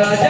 राजा